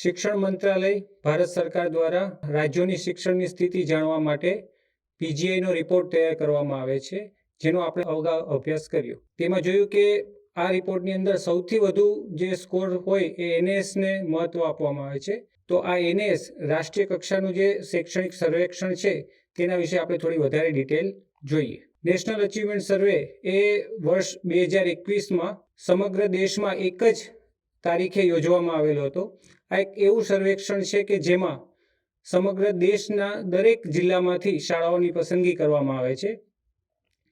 શિક્ષણ મંત્રાલય ભારત સરકાર દ્વારા રાજ્યોની શિક્ષણની સ્થિતિ જાણવા માટે પીજીઆઈનો રિપોર્ટ તૈયાર કરવામાં આવે છે, જેનો આપણે અગાઉ અભ્યાસ કર્યો. તેમાં જોયું કે આ રિપોર્ટની અંદર સૌથી વધુ જે સ્કોર હોય એ એનએસને મહત્વ આપવામાં આવે છે. તો આ એનએસ રાષ્ટ્રીય કક્ષાનું જે શૈક્ષણિક સર્વેક્ષણ છે, તેના વિશે આપણે થોડી વધારે ડિટેલ જોઈએ. નેશનલ અચીવમેન્ટ સર્વે એ વર્ષ બે હજાર એકવીસમાં સમગ્ર દેશમાં એક જ તારીખે યોજવામાં આવેલો હતો. આ એક એવું સર્વેક્ષણ છે કે જેમાં સમગ્ર દેશના દરેક જિલ્લામાંથી શાળાઓની પસંદગી કરવામાં આવે છે.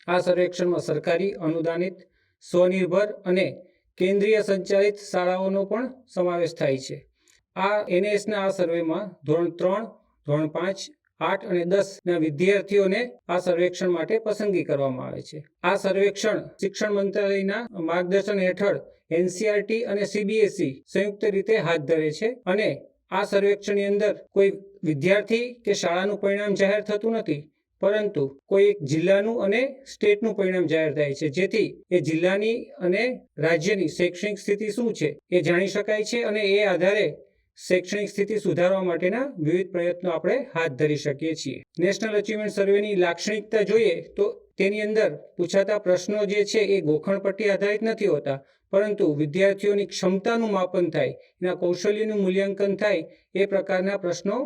આ સર્વેક્ષણમાં સરકારી, અનુદાનિત, સ્વનિર્ભર અને કેન્દ્રીય સંચાલિત શાળાઓનો પણ સમાવેશ થાય છે. આ એનએસના આ સર્વેમાં ધોરણ ત્રણ, ધોરણ પાંચ આઠ અને દસના વિદ્યાર્થીઓને આ સર્વેક્ષણ માટે પસંદગી કરવામાં આવે છે. આ સર્વેક્ષણ શિક્ષણ મંત્રાલયના માર્ગદર્શન હેઠળ એનસીઆરટી અને સીબીએસઈ સંયુક્ત રીતે હાથ ધરે છે અને આ સર્વેક્ષણની અંદર કોઈ વિદ્યાર્થી કે શાળાનું પરિણામ જાહેર થતું નથી, પરંતુ કોઈ એક જિલ્લાનું અને સ્ટેટનું પરિણામ જાહેર થાય છે. જેથી એ જિલ્લાની અને રાજ્યની શૈક્ષણિક સ્થિતિ શું છે એ જાણી શકાય છે અને એ આધારે શૈક્ષણિક સ્થિતિ સુધારવા માટેના વિવિધ પ્રયત્નો આપણે હાથ ધરી શકીએ છીએ. નેશનલ અચીવમેન્ટ સર્વેની લાક્ષણિકતા જોઈએ તો તેની અંદર પૂછાતા પ્રશ્નો જે છે એ ગોખણપટ્ટી આધારિત નથી હોતા, પરંતુ વિદ્યાર્થીઓની ક્ષમતાનું માપન થાય, એના કૌશલ્યનું મૂલ્યાંકન થાય, એ પ્રકારના પ્રશ્નો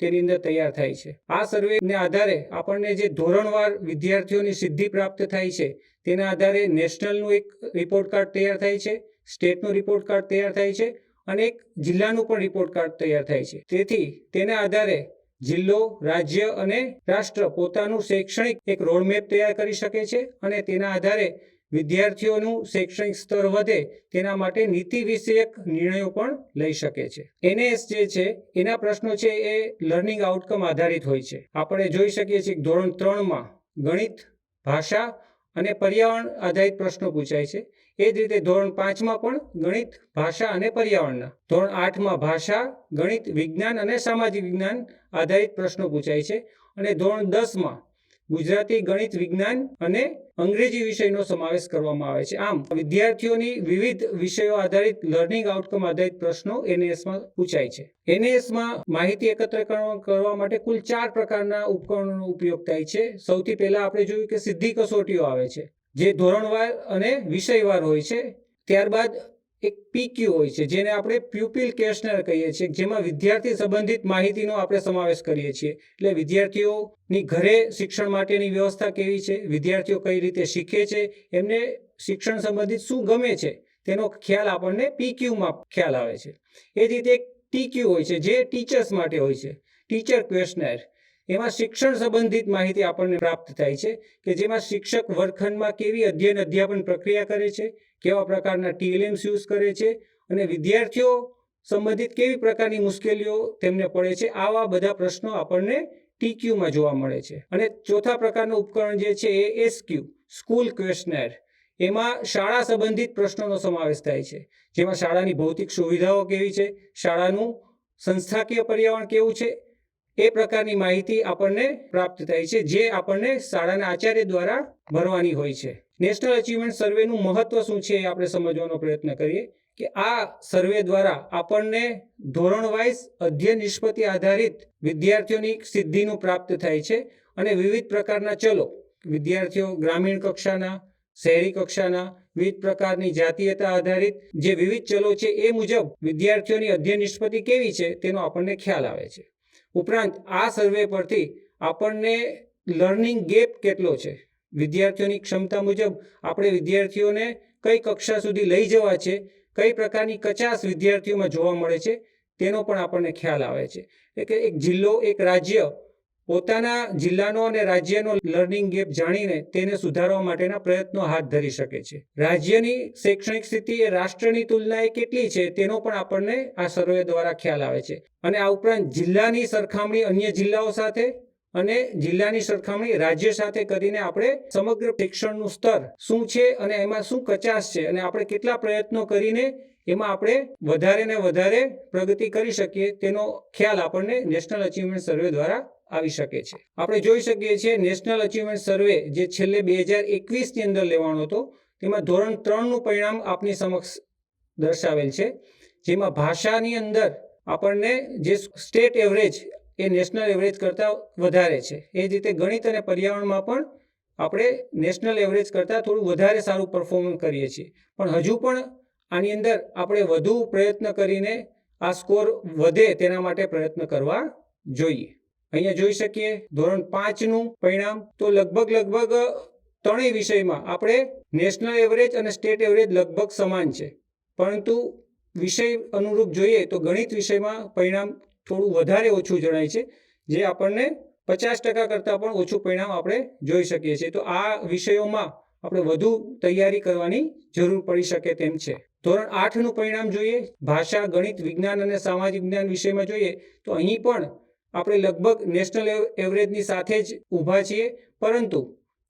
તેની અંદર તૈયાર થાય છે. આ સર્વેને આધારે આપણને જે ધોરણવાર વિદ્યાર્થીઓની સિદ્ધિ પ્રાપ્ત થાય છે, તેના આધારે નેશનલનું એક રિપોર્ટ કાર્ડ તૈયાર થાય છે સ્ટેટનું રિપોર્ટ કાર્ડ તૈયાર થાય છે અને એક જિલ્લાનું પણ રિપોર્ટ કાર્ડ તૈયાર થાય છે. તેથી તેના આધારે જિલ્લો, રાજ્ય અને રાષ્ટ્ર પોતાનું શૈક્ષણિક એક રોડમેપ તૈયાર કરી શકે છે અને તેના આધારે વિદ્યાર્થીઓનું શૈક્ષણિક સ્તર વધે તેના માટે નીતિ વિષયક નિર્ણયો પણ લઈ શકે છે. એનએસ જે છે, એના પ્રશ્નો છે એ લર્નિંગ આઉટકમ આધારિત હોય છે. આપણે જોઈ શકીએ છીએ કે ધોરણ ત્રણમાં ગણિત, ભાષા અને પર્યાવરણ આધારિત પ્રશ્નો પૂછાય છે. એ જ રીતે ધોરણ પાંચમાં પણ ગણિત, ભાષા અને પર્યાવરણના. ધોરણ આઠમાં ભાષા, ગણિત, વિજ્ઞાન અને સામાજિક વિજ્ઞાન આધારિત પ્રશ્નો પૂછાય છે અને ધોરણ દસમાં ગુજરાતી ગણિત, વિજ્ઞાન અને અંગ્રેજી વિષયનો સમાવેશ કરવામાં આવે છે. આમ, વિદ્યાર્થીઓની વિવિધ વિષયો આધારિત લર્નિંગ આઉટકમ આધારિત પ્રશ્નો એનએસમાં પૂછાય છે. એનએસમાં માહિતી એકત્ર કરવા માટે કુલ ચાર પ્રકારના ઉપકરણોનો ઉપયોગ થાય છે. સૌથી પહેલા આપણે જોયું કે સિદ્ધિ કસોટીઓ આવે છે. જે ધોરણવાર અને વિષયવાર હોય છે, ત્યારબાદ એક પીક્યુ હોય છે, જેને આપણે પ્યુપિલ કેશનર કહીએ છીએ, જેમાં વિદ્યાર્થી સંબંધિત માહિતીનો આપણે સમાવેશ કરીએ છીએ. એટલે વિદ્યાર્થીઓની ઘરે શિક્ષણ માટેની વ્યવસ્થા કેવી છે, વિદ્યાર્થીઓ કઈ રીતે શીખે છે, એમને શિક્ષણ સંબંધિત શું ગમે છે, તેનો ખ્યાલ આપણને પીક્યુમાં ખ્યાલ આવે છે. એ જ રીતે એક ટીક્યુ હોય છે, જે ટીચર્સ માટે હોય છે, ટીચર ક્વેશ્ચનર એમાં શિક્ષણ સંબંધિત માહિતી આપણને પ્રાપ્ત થાય છે કે જેમાં શિક્ષક વર્ગખંડમાં કેવી અધ્યયન અધ્યાપન પ્રક્રિયા કરે છે, કેવા પ્રકારના ટીએલએમ્સ યુઝ કરે છે અને વિદ્યાર્થીઓ સંબંધિત કેવી પ્રકારની મુશ્કેલીઓ તેમને પડે છે, આવા બધા પ્રશ્નો આપણને ટીક્યુમાં જોવા મળે છે. અને ચોથા પ્રકારનું ઉપકરણ જે છે એ એસક્યુ સ્કૂલ ક્વેશ્ચનર. એમાં શાળા સંબંધિત પ્રશ્નોનો સમાવેશ થાય છે. જેમાં શાળાની ભૌતિક સુવિધાઓ કેવી છે, શાળાનું સંસ્થાકીય પર્યાવરણ કેવું છે એ પ્રકારની માહિતી આપણને પ્રાપ્ત થાય છે, જે આપણને શાળાના આચાર્ય દ્વારા ભરવાની હોય છે. નેશનલ અચીવમેન્ટ સર્વેનું મહત્વ શું છે એ આપણે સમજવાનો પ્રયત્ન કરીએ કે આ સર્વે દ્વારા આપણને ધોરણ વાઇઝ અધ્યયન નિષ્પતિ આધારિત વિદ્યાર્થીઓની સિદ્ધિનું પ્રાપ્ત થાય છે અને વિવિધ પ્રકારના ચલો, વિદ્યાર્થીઓ ગ્રામીણ કક્ષાના, શહેરી કક્ષાના, વિવિધ પ્રકારની જાતીયતા આધારિત જે વિવિધ ચલો છે એ મુજબ વિદ્યાર્થીઓની અધ્યયન નિષ્પત્તિ કેવી છે તેનો આપણને ખ્યાલ આવે છે. ઉપરાંત આ સર્વે પરથી આપણને લર્નિંગ ગેપ કેટલો છે? વિદ્યાર્થીઓની ક્ષમતા મુજબ આપણે વિદ્યાર્થીઓને કઈ કક્ષા સુધી લઈ જવા છે? કઈ પ્રકારની કચાસ વિદ્યાર્થીઓમાં જોવા મળે છે? તેનો પણ આપણને ખ્યાલ આવે છે. એટલે કે એક જિલ્લો, એક રાજ્ય પોતાના જિલ્લાનો અને રાજ્યનો લર્નિંગ ગેપ જાણીને તેને સુધારવા માટેના પ્રયત્નો હાથ ધરી શકે છે. રાજ્યની શૈક્ષણિક સ્થિતિ એ રાષ્ટ્રની તુલનાએ કેટલી છે તેનો પણ આપણને આ સર્વે દ્વારા ખ્યાલ આવે છે. અને આ ઉપરાંત જિલ્લાની સરખામણી અન્ય જિલ્લાઓ સાથે અને જિલ્લાની સરખામણી રાજ્ય સાથે કરીને આપણે સમગ્ર શિક્ષણનું સ્તર શું છે અને એમાં શું કચાશ છે અને આપણે કેટલા પ્રયત્નો કરીને એમાં આપણે વધારે ને વધારે પ્રગતિ કરી શકીએ તેનો ખ્યાલ આપણને નેશનલ અચીવમેન્ટ સર્વે દ્વારા આવી શકે છે. આપણે જોઈ શકીએ છીએ નેશનલ અચીવમેન્ટ સર્વે જે છેલ્લે બે હજાર એકવીસની અંદર લેવાનો હતો. તેમાં ધોરણ ત્રણનું પરિણામ આપની સમક્ષ દર્શાવેલ છે. જેમાં ભાષાની અંદર આપણને જે સ્ટેટ એવરેજ એ નેશનલ એવરેજ કરતાં વધારે છે. એ જ રીતે ગણિત અને પર્યાવરણમાં પણ આપણે નેશનલ એવરેજ કરતાં થોડું વધારે સારું પરફોર્મન્સ કરીએ છીએ. પણ હજુ પણ આની અંદર આપણે વધુ પ્રયત્ન કરીને આ સ્કોર વધે તેના માટે પ્રયત્ન કરવા જોઈએ. અહીંયા જોઈ શકીએ, ધોરણ પાંચનું પરિણામ. તો લગભગ લગભગ ત્રણેય વિષયમાં આપણે નેશનલ એવરેજ અને સ્ટેટ એવરેજ લગભગ સમાન છે. પરંતુ વિષય અનુરૂપ જોઈએ તો ગણિત વિષયમાં પરિણામ થોડું વધારે ઓછું જણાય છે, જે આપણને પચાસ ટકા કરતાં પણ ઓછું પરિણામ આપણે જોઈ શકીએ છીએ. તો આ વિષયોમાં આપણે વધુ તૈયારી કરવાની જરૂર પડી શકે તેમ છે. ધોરણ આઠનું પરિણામ જોઈએ, ભાષા, ગણિત, વિજ્ઞાન અને સામાજિક વિજ્ઞાન વિષયમાં જોઈએ તો અહીં પણ આપણે લગભગ નેશનલ એવરેજની સાથે જ ઊભા છીએ, પરંતુ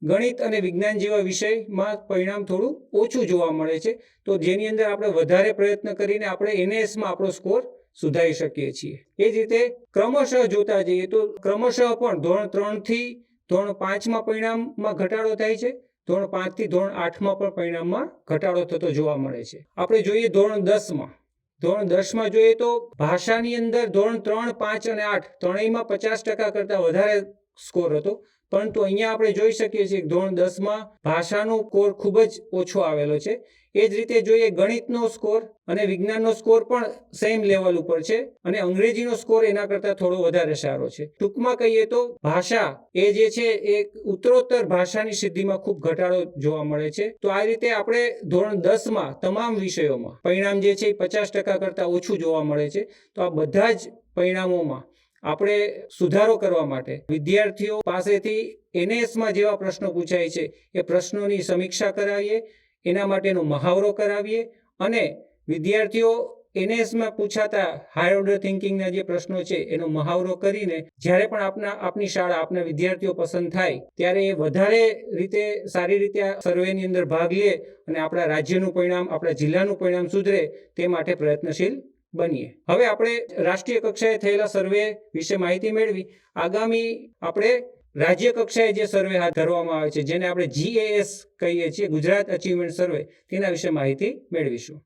ગણિત અને વિજ્ઞાન જેવા વિષયમાં પરિણામ થોડું ઓછું જોવા મળે છે. તો જેની અંદર આપણે વધારે પ્રયત્ન કરીને આપણે એનએસમાં આપણો સ્કોર સુધારી શકીએ છીએ. એ જ રીતે ક્રમશઃ જોતા જઈએ તો ક્રમશઃ પણ ધોરણ ત્રણથી ધોરણ પાંચમાં પરિણામમાં ઘટાડો થાય છે. ધોરણ પાંચથી ધોરણ આઠમાં પણ પરિણામમાં ઘટાડો થતો જોવા મળે છે. આપણે જોઈએ ધોરણ દસમાં ધોરણ દસમાં જોઈએ તો ભાષાની અંદર ધોરણ ત્રણ, પાંચ અને આઠ ત્રણેયમાં પચાસ ટકા કરતાં વધારે સ્કોર હતો. પરંતુ અહીંયા આપણે જોઈ શકીએ છીએ ધોરણ દસમાં ભાષાનો સ્કોર ખૂબ જ ઓછો આવેલો છે. એ જ રીતે જોઈએ ગણિતનો સ્કોર અને વિજ્ઞાનનો સ્કોર પણ સેમ લેવલ ઉપર છે અને અંગ્રેજીનો સ્કોર એના કરતાં થોડો વધારે સારો છે. ટૂંકમાં કહીએ તો ભાષા એ જે છે એ ઉત્તરોત્તર ભાષાની સિદ્ધિમાં ખૂબ ઘટાડો જોવા મળે છે. તો આ રીતે આપણે ધોરણ દસમાં તમામ વિષયોમાં પરિણામ જે છે એ પચાસ ટકા કરતાં ઓછું જોવા મળે છે. તો આ બધા જ પરિણામોમાં આપણે સુધારો કરવા માટે વિદ્યાર્થીઓ પાસેથી એનએસમાં જેવા પ્રશ્નો પૂછાય છે એ પ્રશ્નોની સમીક્ષા કરાવીએ એના માટેનો મહાવરો કરાવીએ અને વિદ્યાર્થીઓ એનએસમાં પૂછાતા હાયર ઓર્ડર થિંકિંગના જે પ્રશ્નો છે એનો મહાવરો કરીને જ્યારે પણ આપના, આપની શાળા આપના વિદ્યાર્થીઓ પસંદ થાય ત્યારે એ વધારે રીતે, સારી રીતે આ સર્વેની અંદર ભાગ લે અને આપણા રાજ્યનું પરિણામ, આપણા જિલ્લાનું પરિણામ સુધરે તે માટે પ્રયત્નશીલ બનીએ. હવે આપણે રાષ્ટ્રીય કક્ષાએ થયેલા સર્વે વિશે માહિતી મેળવી. આગામી આપણે રાજ્ય કક્ષાએ જે સર્વે હાથ ધરવામાં આવે છે, જેને આપણે જીએએસ કહીએ છીએ, ગુજરાત અચીવમેન્ટ સર્વે તેના વિશે માહિતી મેળવીશું.